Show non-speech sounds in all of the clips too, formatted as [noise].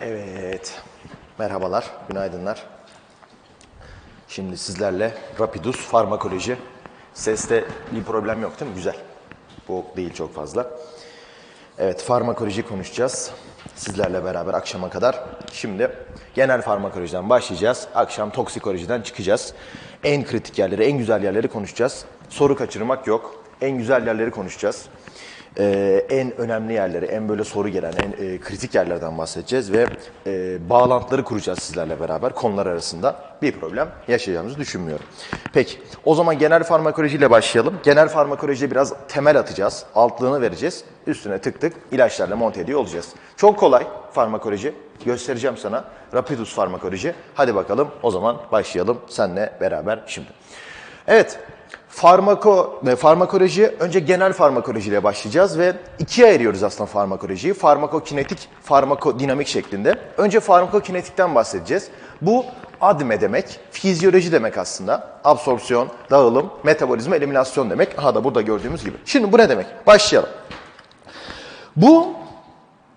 Evet. Merhabalar, günaydınlar. Şimdi sizlerle Rapidus farmakoloji. Seste bir problem yok değil mi? Güzel. Bu değil çok fazla. Evet, farmakoloji konuşacağız. Sizlerle beraber akşama kadar. Şimdi genel farmakolojiden başlayacağız. Akşam toksikolojiden çıkacağız. En kritik yerleri, en güzel yerleri konuşacağız. Soru kaçırmak yok. En güzel yerleri konuşacağız. Ee, en önemli yerleri, en böyle soru gelen, en e, kritik yerlerden bahsedeceğiz ve e, bağlantıları kuracağız sizlerle beraber konular arasında. Bir problem yaşayacağımızı düşünmüyorum. Peki, o zaman genel farmakolojiyle başlayalım. Genel farmakolojide biraz temel atacağız, altlığını vereceğiz. Üstüne tık tık ilaçlarla monte ediyor olacağız. Çok kolay farmakoloji. Göstereceğim sana. Rapidus farmakoloji. Hadi bakalım o zaman başlayalım seninle beraber şimdi. Evet, farmako, e, farmakoloji, önce genel farmakolojiyle başlayacağız ve ikiye ayırıyoruz aslında farmakolojiyi. Farmakokinetik, farmakodinamik şeklinde. Önce farmakokinetikten bahsedeceğiz. Bu adme demek, fizyoloji demek aslında. Absorpsiyon, dağılım, metabolizma, eliminasyon demek. Aha da burada gördüğümüz gibi. Şimdi bu ne demek? Başlayalım. Bu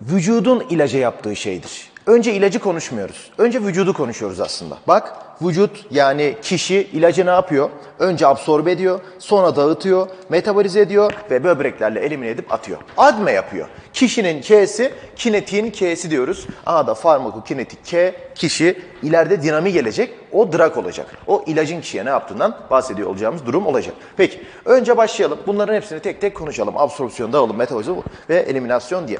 vücudun ilaca yaptığı şeydir. Önce ilacı konuşmuyoruz. Önce vücudu konuşuyoruz aslında. Bak vücut yani kişi ilacı ne yapıyor? Önce absorbe ediyor, sonra dağıtıyor, metabolize ediyor ve böbreklerle elimine edip atıyor. Adme yapıyor. Kişinin K'si, kinetiğin K'si diyoruz. Aha da farmakokinetik K, kişi ileride dinami gelecek, o drag olacak. O ilacın kişiye ne yaptığından bahsediyor olacağımız durum olacak. Peki, önce başlayalım. Bunların hepsini tek tek konuşalım. Absorpsiyon, dağılım, metabolizma ve eliminasyon diye.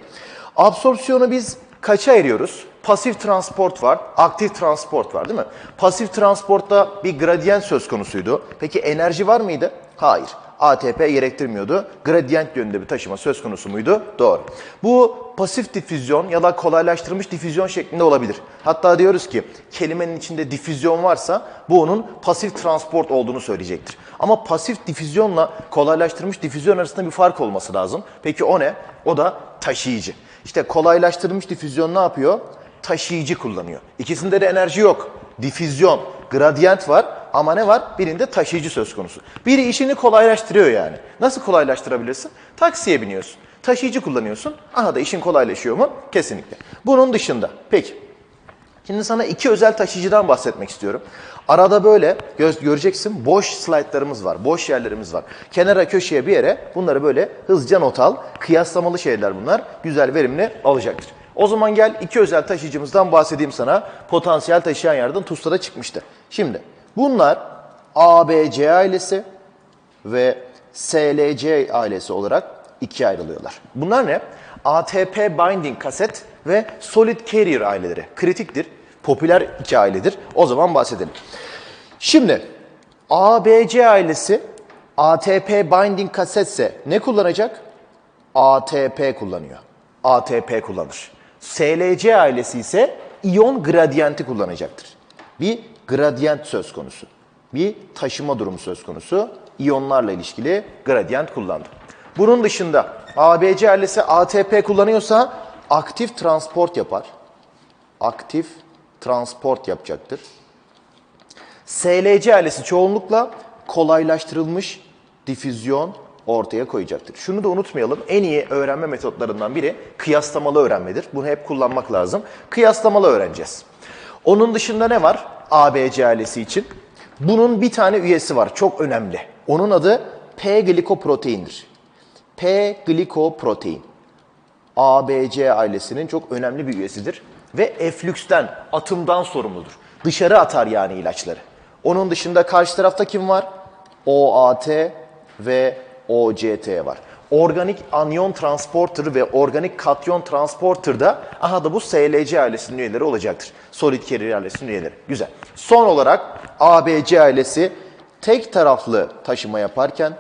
Absorpsiyonu biz kaça ayırıyoruz? Pasif transport var, aktif transport var değil mi? Pasif transportta bir gradient söz konusuydu. Peki enerji var mıydı? Hayır. ATP gerektirmiyordu. Gradient yönünde bir taşıma söz konusu muydu? Doğru. Bu pasif difüzyon ya da kolaylaştırılmış difüzyon şeklinde olabilir. Hatta diyoruz ki kelimenin içinde difüzyon varsa bu onun pasif transport olduğunu söyleyecektir. Ama pasif difüzyonla kolaylaştırılmış difüzyon arasında bir fark olması lazım. Peki o ne? O da taşıyıcı. İşte kolaylaştırılmış difüzyon ne yapıyor? Taşıyıcı kullanıyor. İkisinde de enerji yok. Difüzyon, gradient var ama ne var? Birinde taşıyıcı söz konusu. Biri işini kolaylaştırıyor yani. Nasıl kolaylaştırabilirsin? Taksiye biniyorsun. Taşıyıcı kullanıyorsun. Aha da işin kolaylaşıyor mu? Kesinlikle. Bunun dışında. Peki. Şimdi sana iki özel taşıyıcıdan bahsetmek istiyorum. Arada böyle göz göreceksin boş slaytlarımız var, boş yerlerimiz var. Kenara köşeye bir yere bunları böyle hızlıca not al. Kıyaslamalı şeyler bunlar. Güzel verimli olacaktır. O zaman gel iki özel taşıyıcımızdan bahsedeyim sana. Potansiyel taşıyan yerden TUS'ta da çıkmıştı. Şimdi bunlar ABC ailesi ve SLC ailesi olarak ikiye ayrılıyorlar. Bunlar ne? ATP binding kaset ve solid carrier aileleri. Kritiktir. Popüler iki ailedir. O zaman bahsedelim. Şimdi ABC ailesi ATP binding kasetse ne kullanacak? ATP kullanıyor. ATP kullanır. SLC ailesi ise iyon gradiyenti kullanacaktır. Bir gradiyent söz konusu. Bir taşıma durumu söz konusu. İyonlarla ilişkili gradiyent kullandı. Bunun dışında ABC ailesi ATP kullanıyorsa aktif transport yapar. Aktif transport yapacaktır. SLC ailesi çoğunlukla kolaylaştırılmış difüzyon ortaya koyacaktır. Şunu da unutmayalım. En iyi öğrenme metotlarından biri kıyaslamalı öğrenmedir. Bunu hep kullanmak lazım. Kıyaslamalı öğreneceğiz. Onun dışında ne var ABC ailesi için? Bunun bir tane üyesi var. Çok önemli. Onun adı P-glikoproteindir. P-glikoprotein. ABC ailesinin çok önemli bir üyesidir. Ve eflüksten, atımdan sorumludur. Dışarı atar yani ilaçları. Onun dışında karşı tarafta kim var? OAT ve OCT var. Organik anyon transporter ve organik katyon transporter da aha da bu SLC ailesinin üyeleri olacaktır. Solid carrier ailesinin üyeleri. Güzel. Son olarak ABC ailesi tek taraflı taşıma yaparken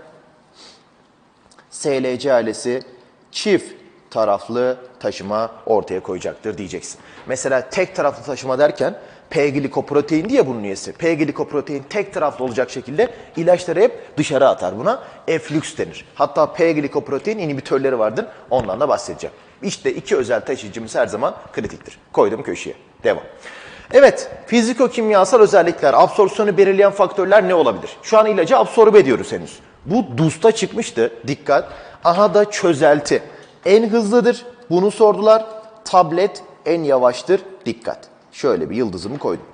SLC ailesi çift taraflı taşıma ortaya koyacaktır diyeceksin. Mesela tek taraflı taşıma derken P-glikoprotein diye bunun üyesi. P-glikoprotein tek taraflı olacak şekilde ilaçları hep dışarı atar buna. Eflüks denir. Hatta P-glikoprotein inhibitörleri vardır. Ondan da bahsedeceğim. İşte iki özel taşıyıcımız her zaman kritiktir. Koydum köşeye. Devam. Evet, fiziko-kimyasal özellikler, absorpsiyonu belirleyen faktörler ne olabilir? Şu an ilacı absorbe ediyoruz henüz. Bu DUS'ta çıkmıştı. Dikkat. Aha da çözelti. En hızlıdır. Bunu sordular. Tablet en yavaştır. Dikkat. Şöyle bir yıldızımı koydum.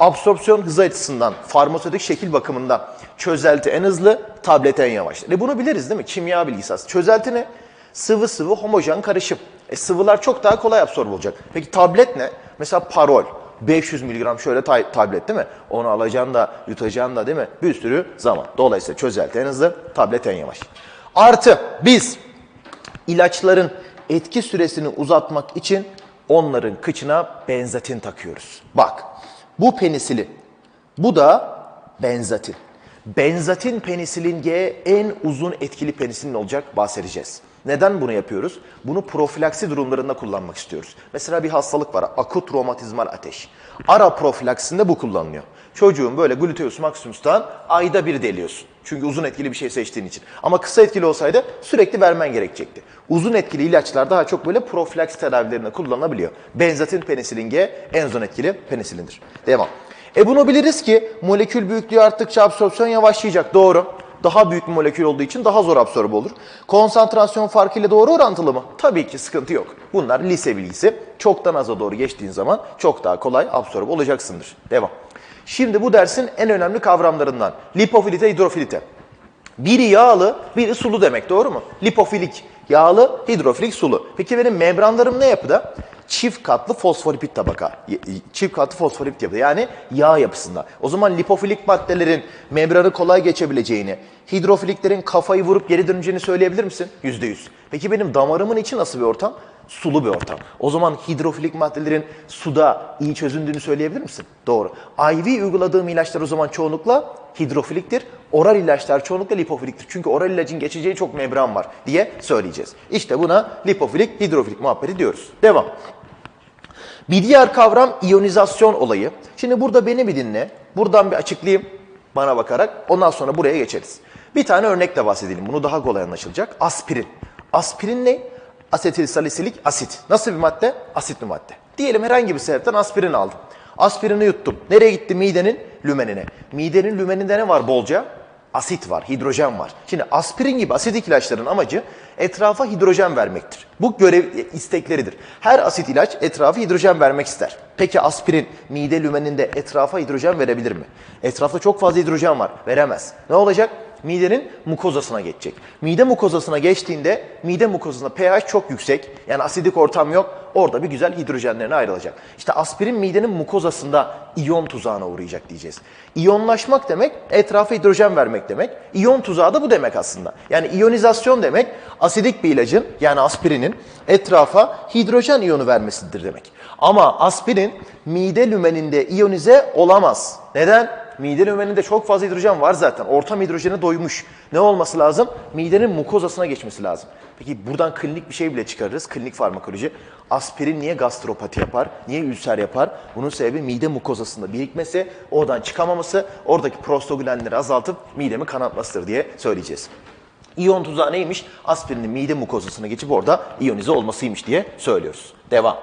Absorpsiyon hızı açısından, farmasötik şekil bakımından çözelti en hızlı, tablet en yavaş. E bunu biliriz değil mi? Kimya bilgisi Çözelti ne? Sıvı sıvı homojen karışım. E sıvılar çok daha kolay absorbe olacak. Peki tablet ne? Mesela parol. 500 miligram şöyle ta- tablet değil mi? Onu alacaksın da yutacaksın da değil mi? Bir sürü zaman. Dolayısıyla çözelti en hızlı, tablet en yavaş. Artı biz ilaçların etki süresini uzatmak için onların kıçına benzatin takıyoruz. Bak bu penisilin, bu da benzatin. Benzatin penisilin G en uzun etkili penisilin olacak bahsedeceğiz. Neden bunu yapıyoruz? Bunu profilaksi durumlarında kullanmak istiyoruz. Mesela bir hastalık var, akut romatizmal ateş. Ara profilaksinde bu kullanılıyor. Çocuğun böyle gluteus maximus'tan ayda bir deliyorsun. Çünkü uzun etkili bir şey seçtiğin için. Ama kısa etkili olsaydı sürekli vermen gerekecekti. Uzun etkili ilaçlar daha çok böyle profilaks tedavilerinde kullanılabiliyor. Benzatin penisilin G en uzun etkili penisilindir. Devam. E bunu biliriz ki molekül büyüklüğü arttıkça absorpsiyon yavaşlayacak. Doğru. Daha büyük bir molekül olduğu için daha zor absorbe olur. Konsantrasyon farkıyla doğru orantılı mı? Tabii ki sıkıntı yok. Bunlar lise bilgisi. Çoktan aza doğru geçtiğin zaman çok daha kolay absorbe olacaksındır. Devam. Şimdi bu dersin en önemli kavramlarından lipofilite, hidrofilite. Biri yağlı, biri sulu demek doğru mu? Lipofilik, yağlı, hidrofilik, sulu. Peki benim membranlarım ne yapıda? Çift katlı fosfolipid tabaka. Çift katlı fosfolipid yapıda yani yağ yapısında. O zaman lipofilik maddelerin membranı kolay geçebileceğini, hidrofiliklerin kafayı vurup geri döneceğini söyleyebilir misin? Yüzde yüz. Peki benim damarımın içi nasıl bir ortam? Sulu bir ortam. O zaman hidrofilik maddelerin suda iyi çözündüğünü söyleyebilir misin? Doğru. IV uyguladığım ilaçlar o zaman çoğunlukla hidrofiliktir. Oral ilaçlar çoğunlukla lipofiliktir. Çünkü oral ilacın geçeceği çok membran var diye söyleyeceğiz. İşte buna lipofilik, hidrofilik muhabbeti diyoruz. Devam. Bir diğer kavram iyonizasyon olayı. Şimdi burada beni bir dinle. Buradan bir açıklayayım bana bakarak. Ondan sonra buraya geçeriz. Bir tane örnekle bahsedelim. Bunu daha kolay anlaşılacak. Aspirin. Aspirin ne? Asetilsalisilik asit. Nasıl bir madde? Asit bir madde. Diyelim herhangi bir sebepten aspirin aldım. Aspirini yuttum. Nereye gitti? Midenin lümenine. Midenin lümeninde ne var bolca? asit var, hidrojen var. Şimdi aspirin gibi asidik ilaçların amacı etrafa hidrojen vermektir. Bu görev istekleridir. Her asit ilaç etrafa hidrojen vermek ister. Peki aspirin mide lümeninde etrafa hidrojen verebilir mi? Etrafta çok fazla hidrojen var. Veremez. Ne olacak? Midenin mukozasına geçecek. Mide mukozasına geçtiğinde mide mukozasında pH çok yüksek. Yani asidik ortam yok. Orada bir güzel hidrojenlerine ayrılacak. İşte aspirin midenin mukozasında iyon tuzağına uğrayacak diyeceğiz. İyonlaşmak demek etrafa hidrojen vermek demek. İyon tuzağı da bu demek aslında. Yani iyonizasyon demek asidik bir ilacın yani aspirinin etrafa hidrojen iyonu vermesidir demek. Ama aspirin mide lümeninde iyonize olamaz. Neden? Mide lümeninde çok fazla hidrojen var zaten. Ortam hidrojene doymuş. Ne olması lazım? Midenin mukozasına geçmesi lazım. Peki buradan klinik bir şey bile çıkarırız. Klinik farmakoloji. Aspirin niye gastropati yapar? Niye ülser yapar? Bunun sebebi mide mukozasında birikmesi, oradan çıkamaması, oradaki prostaglandinleri azaltıp midemi kanatmasıdır diye söyleyeceğiz. İyon tuzağı neymiş? Aspirinin mide mukozasına geçip orada iyonize olmasıymış diye söylüyoruz. Devam.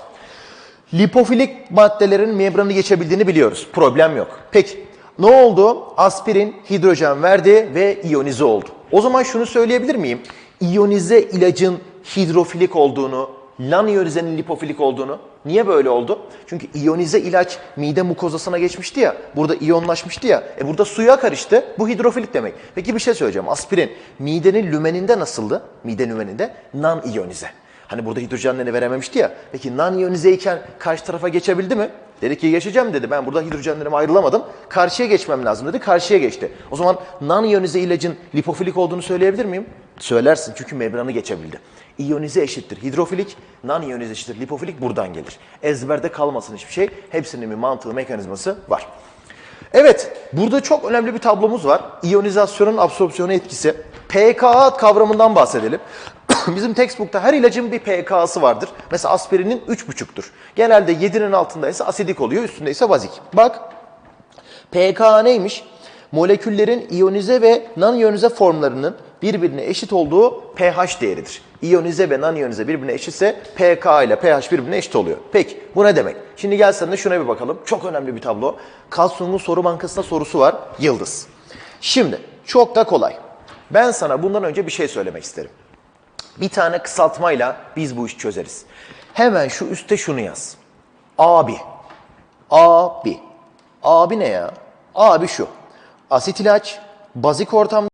Lipofilik maddelerin membranı geçebildiğini biliyoruz. Problem yok. Peki ne oldu? Aspirin hidrojen verdi ve iyonize oldu. O zaman şunu söyleyebilir miyim? İyonize ilacın hidrofilik olduğunu, lan iyonizenin lipofilik olduğunu. Niye böyle oldu? Çünkü iyonize ilaç mide mukozasına geçmişti ya, burada iyonlaşmıştı ya. E burada suya karıştı. Bu hidrofilik demek. Peki bir şey söyleyeceğim. Aspirin midenin lümeninde nasıldı? Mide lümeninde non iyonize. Hani burada hidrojenlerini verememişti ya. Peki non-iyonize iken karşı tarafa geçebildi mi? Dedi ki geçeceğim dedi. Ben burada hidrojenlerime ayrılamadım. Karşıya geçmem lazım dedi. Karşıya geçti. O zaman non-iyonize ilacın lipofilik olduğunu söyleyebilir miyim? Söylersin çünkü membranı geçebildi. İyonize eşittir hidrofilik, non-iyonize eşittir lipofilik buradan gelir. Ezberde kalmasın hiçbir şey. Hepsinin bir mantığı, mekanizması var. Evet, burada çok önemli bir tablomuz var. İyonizasyonun absorpsiyona etkisi. pKa kavramından bahsedelim. [laughs] Bizim textbook'ta her ilacın bir pK'sı vardır. Mesela aspirinin 3,5'tur. Genelde 7'nin altında ise asidik oluyor, üstünde ise bazik. Bak, pKa neymiş? Moleküllerin iyonize ve non-iyonize formlarının birbirine eşit olduğu pH değeridir. İyonize ve non-iyonize birbirine eşitse pK ile pH birbirine eşit oluyor. Peki bu ne demek? Şimdi gel de şuna bir bakalım. Çok önemli bir tablo. Kalsiyumun soru bankasında sorusu var. Yıldız. Şimdi çok da kolay. Ben sana bundan önce bir şey söylemek isterim. Bir tane kısaltmayla biz bu işi çözeriz. Hemen şu üste şunu yaz. Abi. Abi. Abi ne ya? Abi şu. Asit ilaç, bazik ortamda